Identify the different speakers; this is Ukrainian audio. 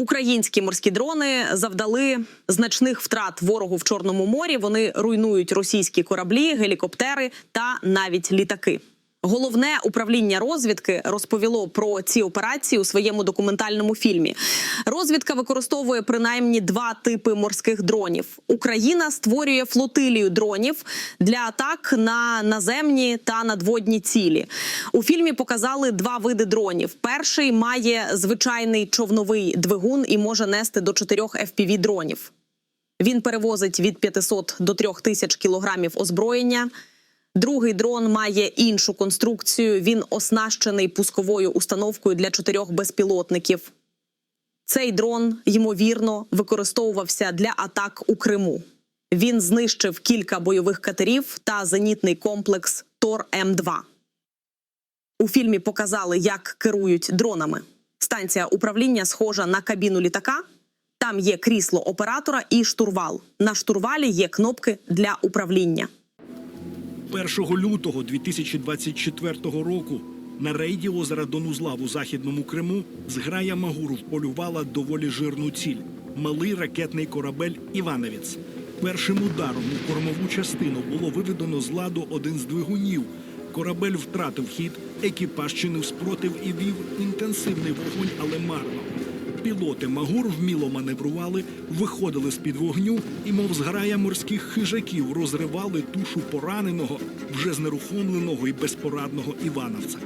Speaker 1: Українські морські дрони завдали значних втрат ворогу в Чорному морі. Вони руйнують російські кораблі, гелікоптери та навіть літаки. Головне управління розвідки розповіло про ці операції у своєму документальному фільмі. Розвідка використовує принаймні два типи морських дронів. Україна створює флотилію дронів для атак на наземні та надводні цілі. У фільмі показали два види дронів. Перший має звичайний човновий двигун і може нести до чотирьох fpv дронів. Він перевозить від 500 до 3000 кілограмів озброєння. Другий дрон має іншу конструкцію. Він оснащений пусковою установкою для чотирьох безпілотників. Цей дрон, ймовірно, використовувався для атак у Криму. Він знищив кілька бойових катерів та зенітний комплекс Тор М2. У фільмі показали, як керують дронами. Станція управління схожа на кабіну літака. Там є крісло оператора і штурвал. На штурвалі є кнопки для управління.
Speaker 2: 1 лютого 2024 року на рейді озера Донузлав у західному Криму зграя Магуру вполювала доволі жирну ціль малий ракетний корабель Івановець. Першим ударом у кормову частину було виведено з ладу один з двигунів. Корабель втратив хід, екіпаж чинив спротив і вів інтенсивний вогонь, але марно. Пілоти Магур вміло маневрували, виходили з під вогню і, мов зграя морських хижаків, розривали тушу пораненого, вже знерухомленого і безпорадного Івановця.